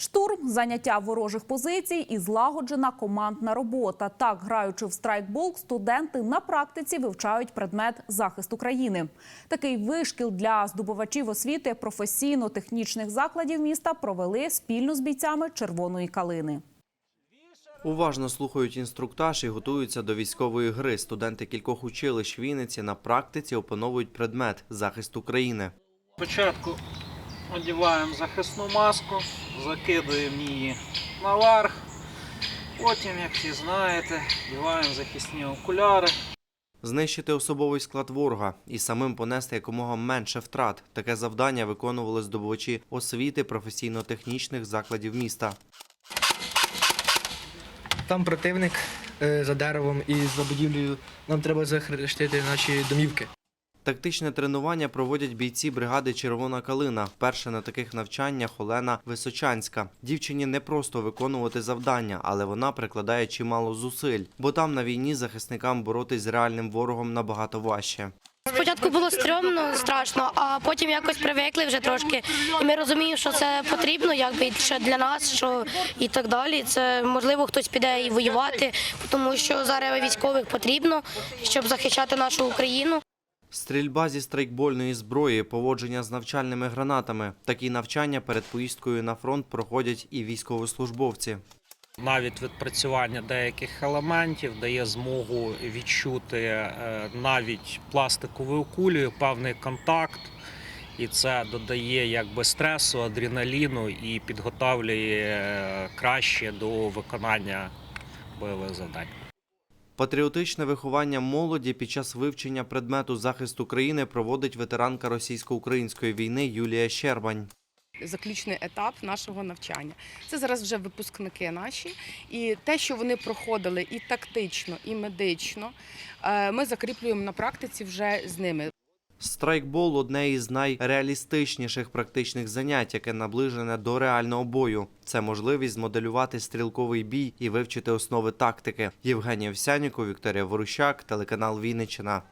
Штурм, заняття ворожих позицій і злагоджена командна робота. Так, граючи в страйкбол, студенти на практиці вивчають предмет захист України. Такий вишкіл для здобувачів освіти професійно-технічних закладів міста провели спільно з бійцями червоної калини. Уважно слухають інструктаж і готуються до військової гри. Студенти кількох училищ Вінниці на практиці опановують предмет захист України. Спочатку одягаємо захисну маску, закидуємо її наверх. Потім, як всі знаєте, вдягаємо захисні окуляри. Знищити особовий склад ворога і самим понести якомога менше втрат. Таке завдання виконували здобувачі освіти професійно-технічних закладів міста. Там противник е, за деревом і за будівлею. Нам треба захистити наші домівки. Тактичне тренування проводять бійці бригади Червона калина. Вперше на таких навчаннях Олена Височанська. Дівчині не просто виконувати завдання, але вона прикладає чимало зусиль, бо там на війні захисникам боротись з реальним ворогом набагато важче. Спочатку було стрьомно, страшно, а потім якось привикли вже трошки. І ми розуміємо, що це потрібно, якби ще для нас, що і так далі. Це можливо хтось піде і воювати, тому що зараз військових потрібно, щоб захищати нашу Україну. Стрільба зі страйкбольної зброї, поводження з навчальними гранатами. Такі навчання перед поїздкою на фронт проходять і військовослужбовці. Навіть відпрацювання деяких елементів дає змогу відчути е, навіть пластиковою кулею певний контакт. І це додає якби стресу, адреналіну і підготовлює е, краще до виконання бойових завдань. Патріотичне виховання молоді під час вивчення предмету захисту країни проводить ветеранка російсько-української війни Юлія Щербань. заключний етап нашого навчання. Це зараз вже випускники наші, і те, що вони проходили і тактично, і медично, е, ми закріплюємо на практиці вже з ними. Страйкбол одне із найреалістичніших практичних занять, яке наближене до реального бою. Це можливість змоделювати стрілковий бій і вивчити основи тактики. Євгенія Овсяніков, Вікторія Ворущак, телеканал Вінниччина.